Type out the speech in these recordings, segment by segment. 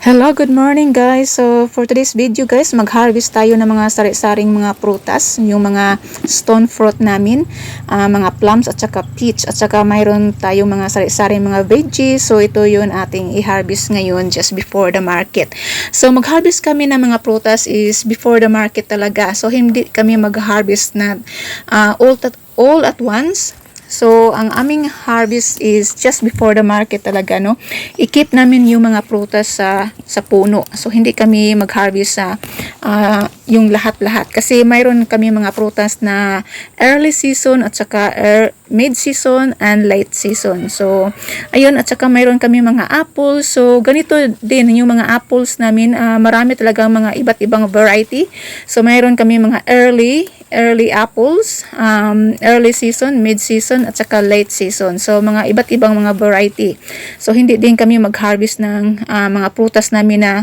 Hello, good morning guys. So for today's video guys, mag-harvest tayo ng mga sari-saring mga prutas, yung mga stone fruit namin, ah, mga plums at saka peach at saka mayroon tayo mga sari-saring mga veggies. So ito yun ating i-harvest ngayon just before the market. So mag-harvest kami ng mga prutas is before the market talaga. So hindi kami mag-harvest na ah, all, all at once. So, ang aming harvest is just before the market talaga, no? I-keep namin yung mga prutas sa, sa puno. So, hindi kami mag-harvest sa ah, yung lahat-lahat. Kasi mayroon kami mga prutas na early season at saka er, mid-season and late season. So, ayun, at saka mayroon kami mga apples. So, ganito din yung mga apples namin. ah, marami talaga mga iba't ibang variety. So, mayroon kami mga early, early apples, um, early season, mid-season, at saka late season. So, mga iba't ibang mga variety. So, hindi din kami mag-harvest ng ah, mga prutas namin na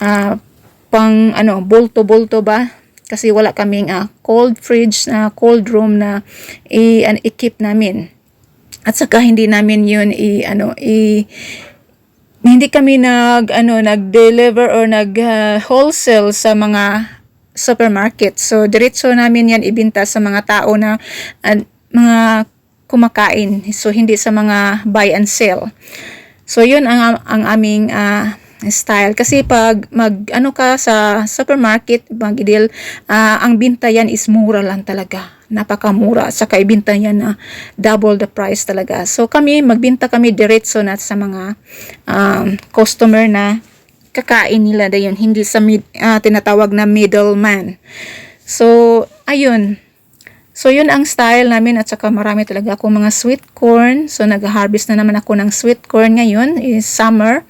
ah, pang ano, bolto-bolto ba? Kasi wala kaming ah, cold fridge na cold room na i-keep namin. At saka hindi namin 'yun i ano i hindi kami nag ano nag-deliver or nag ah, wholesale sa mga supermarket. So diretso namin 'yan ibenta sa mga tao na ah, mga kumakain. So hindi sa mga buy and sell. So yun ang ang aming ah, style kasi pag mag ano ka sa supermarket mag-deal ah, ang binta yan is mura lang talaga napakamura sa ibinta yan na double the price talaga so kami magbinta kami diretso na sa mga um, customer na kakain nila da yun hindi sa mid, ah, tinatawag na middleman so ayun So, yun ang style namin at saka marami talaga akong mga sweet corn. So, nag-harvest na naman ako ng sweet corn ngayon is summer.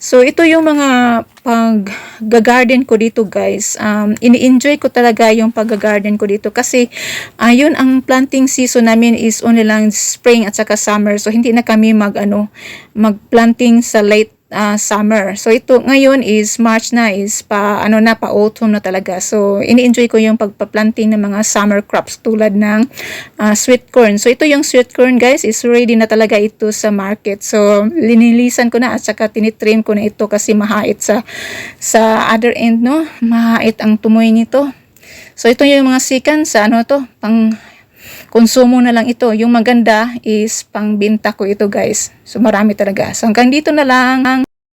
So, ito yung mga pag-garden ko dito guys. Um, ini-enjoy ko talaga yung pag-garden ko dito kasi ayun ang planting season namin is only lang spring at saka summer. So, hindi na kami mag, ano, mag-planting sa late ah, summer. So ito ngayon is March na is pa ano na pa autumn na talaga. So ini-enjoy ko yung pagpa-planting ng mga summer crops tulad ng ah, sweet corn. So ito yung sweet corn guys is ready na talaga ito sa market. So linilisan ko na at saka tinitrim ko na ito kasi mahait sa sa other end no. Mahait ang tumoy nito. So ito yung mga sikan sa ano to pang konsumo na lang ito. Yung maganda is pangbinta ko ito guys. So marami talaga. So hanggang dito na lang.